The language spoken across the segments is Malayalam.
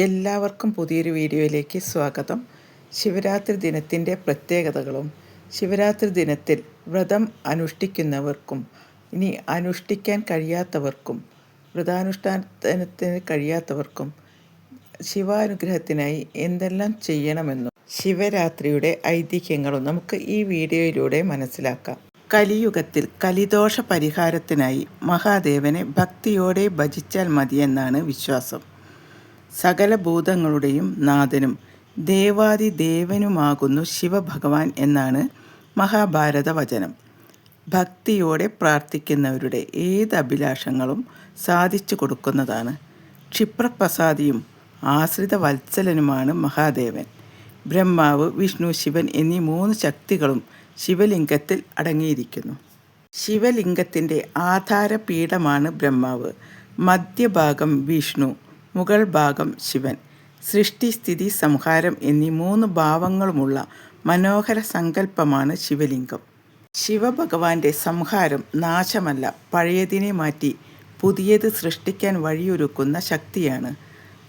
എല്ലാവർക്കും പുതിയൊരു വീഡിയോയിലേക്ക് സ്വാഗതം. ശിവരാത്രി ദിനത്തിന്റെ പ്രത്യേകതകളും ശിവരാത്രി ദിനത്തിൽ വ്രതം അനുഷ്ഠിക്കുന്നവർക്കും ഇനി അനുഷ്ഠിക്കാൻ കഴിയാത്തവർക്കും വ്രതാനുഷ്ഠാനത്തിന് കഴിയാത്തവർക്കും ശിവാനുഗ്രഹത്തിനായി എന്തെല്ലാം ചെയ്യണമെന്നും ശിവരാത്രിയുടെ ഐതിഹ്യങ്ങളും നമുക്ക് ഈ വീഡിയോയിലൂടെ മനസ്സിലാക്കാം. കലിയുഗത്തിൽ കലിദോഷ പരിഹാരത്തിനായി മഹാദേവനെ ഭക്തിയോടെ ഭജിച്ചാൽ മതിയെന്നാണ് വിശ്വാസം. സകല ഭൂതങ്ങളുടെയും നാഥനും ദേവാദിദേവനുമാകുന്നു ശിവഭഗവാൻ എന്നാണ് മഹാഭാരത വചനം ഭക്തിയോടെ പ്രാർത്ഥിക്കുന്നവരുടെ ഏത് അഭിലാഷങ്ങളും സാധിച്ചു കൊടുക്കുന്നതാണ്. ക്ഷിപ്രപ്രസാദിയും ആശ്രിത വത്സലനുമാണ് മഹാദേവൻ. ബ്രഹ്മാവ് വിഷ്ണു ശിവൻ എന്നീ മൂന്ന് ശക്തികളും ശിവലിംഗത്തിൽ അടങ്ങിയിരിക്കുന്നു. ശിവലിംഗത്തിന്റെ ആധാരപീഠമാണ് ബ്രഹ്മാവ്. മധ്യഭാഗം വിഷ്ണു മുകൾ ഭാഗം ശിവൻ. സൃഷ്ടി സ്ഥിതി സംഹാരം എന്നീ മൂന്ന് ഭാവങ്ങളുമുള്ള മനോഹര സങ്കല്പമാണ് ശിവലിംഗം. ശിവഭഗവാന്റെ സംഹാരം നാശമല്ല പഴയതിനെ മാറ്റി പുതിയത് സൃഷ്ടിക്കാൻ വഴിയൊരുക്കുന്ന ശക്തിയാണ്.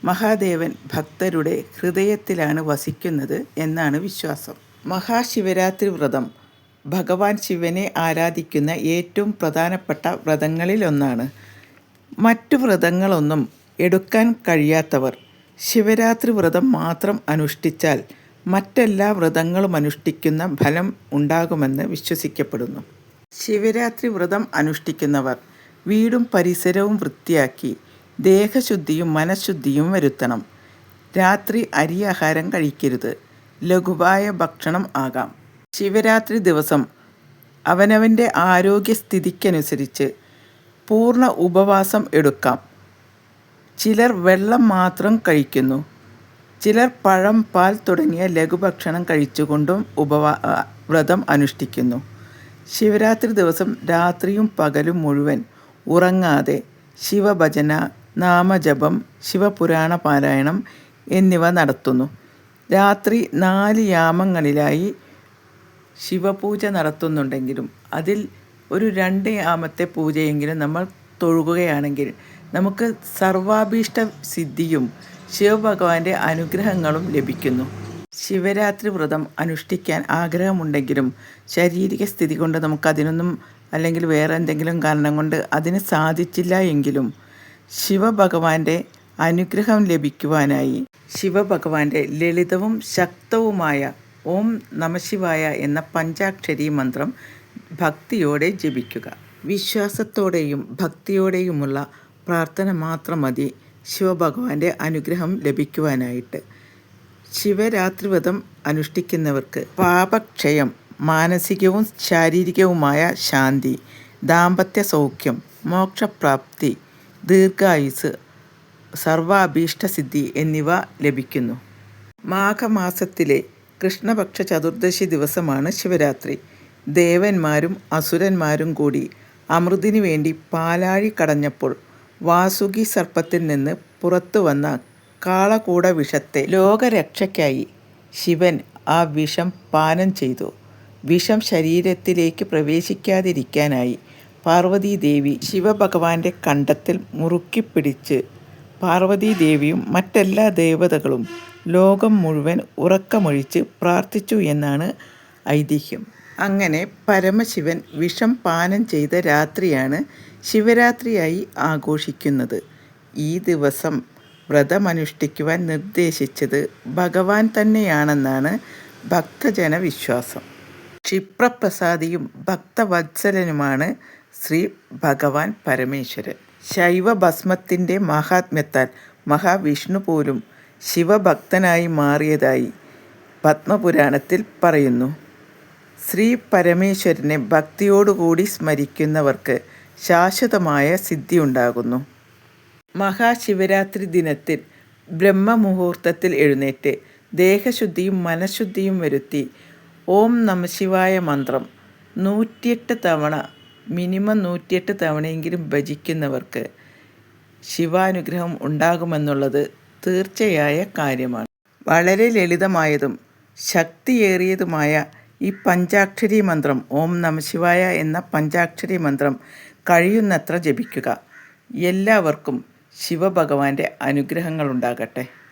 മഹാദേവൻ ഭക്തരുടെ ഹൃദയത്തിലാണ് വസിക്കുന്നത് എന്നാണ് വിശ്വാസം. മഹാശിവരാത്രി വ്രതം ഭഗവാൻ ശിവനെ ആരാധിക്കുന്ന ഏറ്റവും പ്രധാനപ്പെട്ട വ്രതങ്ങളിലൊന്നാണ്. മറ്റു വ്രതങ്ങളൊന്നും എടുക്കാൻ കഴിയാത്തവർ ശിവരാത്രി വ്രതം മാത്രം അനുഷ്ഠിച്ചാൽ മറ്റെല്ലാ വ്രതങ്ങളും അനുഷ്ഠിക്കുന്ന ഫലം ഉണ്ടാകുമെന്ന് വിശ്വസിക്കപ്പെടുന്നു. ശിവരാത്രി വ്രതം അനുഷ്ഠിക്കുന്നവർ വീടും പരിസരവും വൃത്തിയാക്കി ദേഹശുദ്ധിയും മനഃശുദ്ധിയും വരുത്തണം. രാത്രി അരിയാഹാരം കഴിക്കരുത്. ലഘുവായ ഭക്ഷണം ആകാം. ശിവരാത്രി ദിവസം അവനവന്റെ ആരോഗ്യസ്ഥിതിക്കനുസരിച്ച് പൂർണ ഉപവാസം എടുക്കാം. ചിലർ വെള്ളം മാത്രം കഴിക്കുന്നു. ചിലർ പഴം പാൽ തുടങ്ങിയ ലഘുഭക്ഷണം കഴിച്ചുകൊണ്ടും ഉപവാ വ്രതം അനുഷ്ഠിക്കുന്നു. ശിവരാത്രി ദിവസം രാത്രിയും പകലും മുഴുവൻ ഉറങ്ങാതെ ശിവഭജന നാമജപം ശിവപുരാണ പാരായണം എന്നിവ നടത്തുന്നു. രാത്രി നാല് യാമങ്ങളിലായി ശിവപൂജ നടത്തുന്നുണ്ടെങ്കിലും അതിൽ ഒരു രണ്ട് യാമത്തെ പൂജയെങ്കിലും നമ്മൾ തൊഴുകയാണെങ്കിൽ നമുക്ക് സർവാഭീഷ്ട സിദ്ധിയും ശിവഭഗവാന്റെ അനുഗ്രഹങ്ങളും ലഭിക്കുന്നു. ശിവരാത്രി വ്രതം അനുഷ്ഠിക്കാൻ ആഗ്രഹമുണ്ടെങ്കിലും ശാരീരിക സ്ഥിതി കൊണ്ട് നമുക്കതിനൊന്നും അല്ലെങ്കിൽ വേറെ എന്തെങ്കിലും കാരണം കൊണ്ട് അതിന് സാധിച്ചില്ല എങ്കിലും ശിവഭഗവാന്റെ അനുഗ്രഹം ലഭിക്കുവാനായി ശിവഭഗവാന്റെ ലളിതവും ശക്തവുമായ ഓം നമശിവായ എന്ന പഞ്ചാക്ഷരി മന്ത്രം ഭക്തിയോടെ ജപിക്കുക. വിശ്വാസത്തോടെയും ഭക്തിയോടെയുമുള്ള പ്രാർത്ഥന മാത്രം മതി. ശിവഭഗവാന്റെ അനുഗ്രഹം ലഭിക്കുവാനായിട്ട്. ശിവരാത്രി വ്രതം അനുഷ്ഠിക്കുന്നവർക്ക് പാപക്ഷയം മാനസികവും ശാരീരികവുമായ ശാന്തി ദാമ്പത്യ സൗഖ്യം മോക്ഷപ്രാപ്തി ദീർഘായുസ് സർവാഭീഷ്ടസിദ്ധി എന്നിവ ലഭിക്കുന്നു. മാഘമാസത്തിലെ കൃഷ്ണപക്ഷ ചതുർദശി ദിവസമാണ് ശിവരാത്രി. ദേവന്മാരും അസുരന്മാരും കൂടി അമൃതിനു വേണ്ടി പാലാഴി കടഞ്ഞപ്പോൾ വാസുകി സർപ്പത്തിൽ നിന്ന് പുറത്തു വന്ന കാളകൂട വിഷത്തെ ലോകരക്ഷയ്ക്കായി ശിവൻ ആ വിഷം പാനം ചെയ്തു. വിഷം ശരീരത്തിലേക്ക് പ്രവേശിക്കാതിരിക്കാനായി പാർവതീദേവി ശിവഭഗവാന്റെ കണ്ടത്തിൽ മുറുക്കിപ്പിടിച്ച് പാർവതീദേവിയും മറ്റെല്ലാ ദേവതകളും ലോകം മുഴുവൻ ഉറക്കമൊഴിച്ച് പ്രാർത്ഥിച്ചു എന്നാണ് ഐതിഹ്യം. അങ്ങനെ പരമശിവൻ വിഷം പാനം ചെയ്ത രാത്രിയാണ് ശിവരാത്രിയായി ആഘോഷിക്കുന്നത്. ഈ ദിവസം വ്രതമനുഷ്ഠിക്കുവാൻ നിർദ്ദേശിച്ചത് ഭഗവാൻ തന്നെയാണെന്നാണ് ഭക്തജന വിശ്വാസം ക്ഷിപ്രപ്രസാദിയും ഭക്തവത്സലനുമാണ് ശ്രീ ഭഗവാൻ പരമേശ്വരൻ. ശൈവഭസ്മത്തിന്റെ മഹാത്മ്യത്താൽ മഹാവിഷ്ണു പോലും ശിവഭക്തനായി മാറിയതായി പത്മപുരാണത്തിൽ പറയുന്നു. ശ്രീ പരമേശ്വരനെ ഭക്തിയോടുകൂടി സ്മരിക്കുന്നവർക്ക് ശാശ്വതമായ സിദ്ധി ഉണ്ടാകുന്നു മഹാശിവരാത്രി ദിനത്തിൽ ബ്രഹ്മമുഹൂർത്തത്തിൽ എഴുന്നേറ്റ് ദേഹശുദ്ധിയും മനഃശുദ്ധിയും വരുത്തി ഓം നമശിവായ മന്ത്രം നൂറ്റിയെട്ട് തവണ മിനിമം നൂറ്റിയെട്ട് തവണയെങ്കിലും ഭജിക്കുന്നവർക്ക് ശിവാനുഗ്രഹം ഉണ്ടാകുമെന്നുള്ളത് തീർച്ചയായ കാര്യമാണ്. വളരെ ലളിതമായതും ശക്തിയേറിയതുമായ ഈ പഞ്ചാക്ഷരി മന്ത്രം ഓം നമശിവായ എന്ന പഞ്ചാക്ഷരി മന്ത്രം കഴിയുന്നത്ര ജപിക്കുക. എല്ലാവർക്കും ശിവഭഗവാന്റെ അനുഗ്രഹങ്ങളുണ്ടാകട്ടെ.